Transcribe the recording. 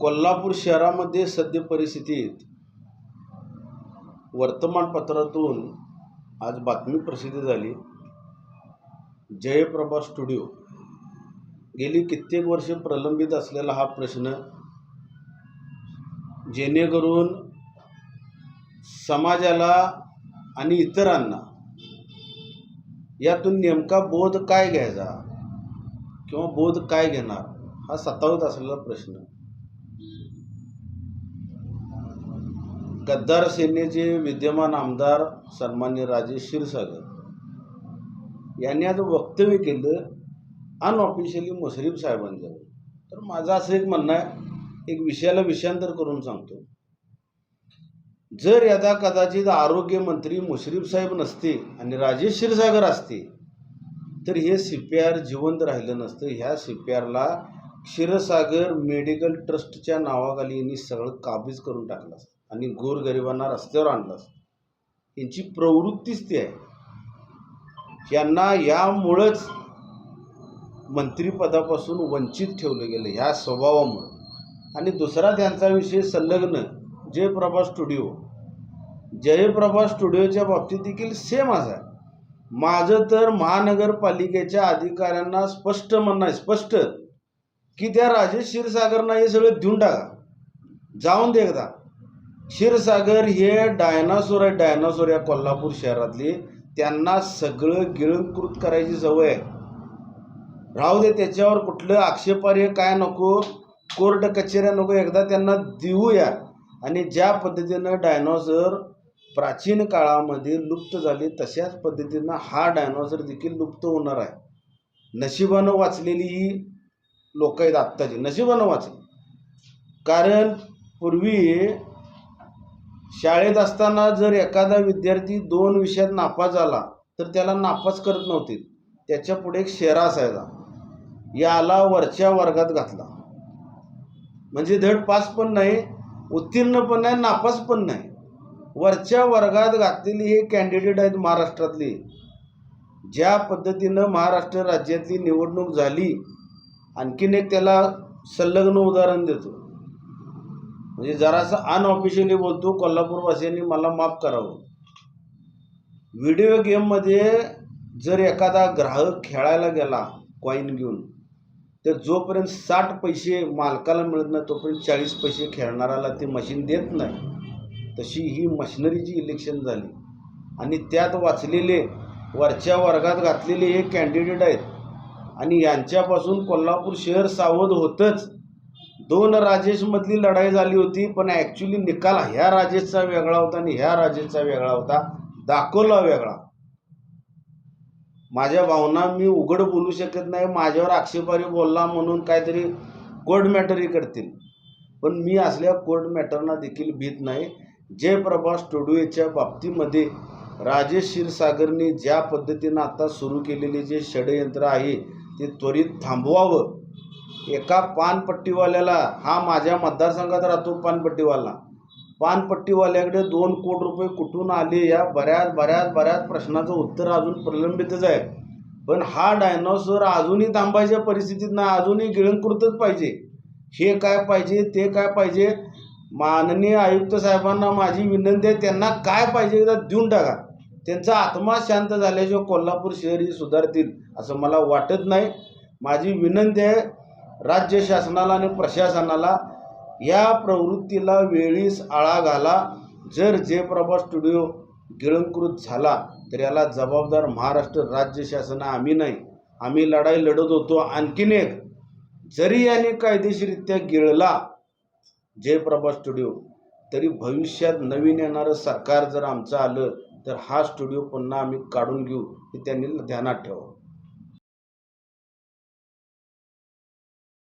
कोल्हापूर शहरामध्ये सद्य परिस्थितीत वर्तमानपत्रातून आज बातमी प्रसिद्ध झाली. जयप्रभा स्टुडिओ. गेली कित्येक वर्षे प्रलंबित असलेला हा प्रश्न जेणेकरून समाजाला आणि इतरांना यातून नेमका बोध काय घ्यायचा किंवा बोध काय घेणार हा सतावत असलेला प्रश्न. गद्दार सेनेचे विद्यमान आमदार सन्मान्य राजेश क्षीरसागर यांनी आज वक्तव्य केलं अनऑफिशियली मुश्रीफ साहेबांजवळ. तर माझं असं एक म्हणणं आहे एक विषयाला विषयांतर करून सांगतो. जर यदा कदाचित आरोग्यमंत्री मुश्रीफ साहेब नसते आणि राजेश क्षीरसागर असते तर हे सी पी आर जिवंत राहिलं नसतं. ह्या सी पी आरला क्षीरसागर मेडिकल ट्रस्टच्या नावाखाली यांनी सगळं काबीज करून टाकलं असतं. आणि गोरगरिबांना रस्त्यावर आणलंस यांची प्रवृत्तीच ती आहे. यांना यामुळंच मंत्रिपदापासून वंचित ठेवलं गेलं ह्या स्वभावामुळं. आणि दुसरा त्यांचा विषय संलग्न जयप्रभा स्टुडिओ. जयप्रभा स्टुडिओच्या बाबतीत देखील सेम असा आहे. माझं तर महानगरपालिकेच्या अधिकाऱ्यांना स्पष्ट म्हणणं आहे स्पष्ट. की त्या राजेश क्षीरसागरना हे सगळं देऊन टाका. जाऊन दे एकदा. क्षीरसागर हे डायनासोर आहे डायनासोर या कोल्हापूर शहरातली. त्यांना सगळं गिळंकृत करायची सवय आहे. राहू दे त्याच्यावर कुठलं आक्षेपार्ह काय नको कोर्ट कचेऱ्या नको एकदा त्यांना देऊया. आणि ज्या पद्धतीनं डायनॉसर प्राचीन काळामध्ये लुप्त झाली तशाच पद्धतीनं हा डायनॉसर देखील लुप्त होणार आहे. नशिबानं वाचलेली ही लोक आहेत आत्ताची. नशिबानं वाचली. कारण पूर्वी शाळेत असताना जर एखादा विद्यार्थी दोन विषयात नापास झाला तर त्याला नापास करत नव्हते. त्याच्या पुढे एक शेरा असायचा. याला वरच्या वर्गात घातला. म्हणजे धड पास पण नाही उत्तीर्ण पण नाही नापास पण नाही. वरच्या वर्गात घातलेली हे कॅन्डिडेट आहेत महाराष्ट्रातली. ज्या पद्धतीनं महाराष्ट्र राज्यातली निवडणूक झाली आणखीन एक त्याला संलग्न उदाहरण देतो. म्हणजे जरासं अनऑफिशियली बोलतो कोल्हापूरवासियांनी मला माफ करावं. व्हिडिओ गेममध्ये जर एखादा ग्राहक खेळायला गेला कॉईन घेऊन तर जोपर्यंत साठ पैसे मालकाला मिळत नाही तोपर्यंत चाळीस पैसे खेळणाऱ्याला ते मशीन देत नाही. तशी ही मशिनरीची इलेक्शन झाली. आणि त्यात वाचलेले वरच्या वर्गात घातलेले हे कॅन्डिडेट आहेत. आणि यांच्यापासून कोल्हापूर शहर सावध होतंच. दोन राजेशमधली लढाई झाली होती पण ॲक्च्युली निकाल ह्या राजेशचा वेगळा होता आणि ह्या राजेशचा वेगळा होता. दाखवला वेगळा. माझ्या भावना मी उघड बोलू शकत नाही माझ्यावर आक्षेपारी बोलला म्हणून काहीतरी कोर्ट मॅटरही करतील. पण मी असल्या कोर्ट मॅटरना देखील भीत नाही. जयप्रभा स्टुडिओच्या बाबतीमध्ये राजेश क्षीरसागरने ज्या पद्धतीनं आता सुरू केलेले जे षडयंत्र आहे ते त्वरित थांबवावं. एका पानपट्टीवाल्याला हा माझ्या मतदारसंघात राहतो पानपट्टीवाला. पानपट्टीवाल्याकडे दोन कोटी रुपये कुठून आले या बऱ्याच बऱ्याच बऱ्याच प्रश्नाचं उत्तर अजून प्रलंबितच आहे. पण हा डायनॉसॉर अजूनही थांबायच्या परिस्थितीत नाही अजूनही गिळंकृतच पाहिजे. हे काय पाहिजे ते काय पाहिजे माननीय आयुक्त साहेबांना माझी विनंती आहे त्यांना काय पाहिजे एकदा देऊन टाका. त्यांचा आत्मा शांत झाल्याशिवाय कोल्हापूर शहर ही सुधारतील असं मला वाटत नाही. माझी विनंती आहे राज्य शासनाला आणि प्रशासनाला या प्रवृत्तीला वेळीच आळा घाला. जर जयप्रभा स्टुडिओ गिळंकृत झाला तर याला जबाबदार महाराष्ट्र राज्य शासन आम्ही नाही. आम्ही लढाई लढत होतो. आणखीन एक जरी याने कायदेशीरित्या गिळला जयप्रभा स्टुडिओ तरी भविष्यात नवीन येणारं सरकार जर आमचं आलं तर हा स्टुडिओ पुन्हा आम्ही काढून घेऊ हे त्यांनी ध्यानात ठेवावं.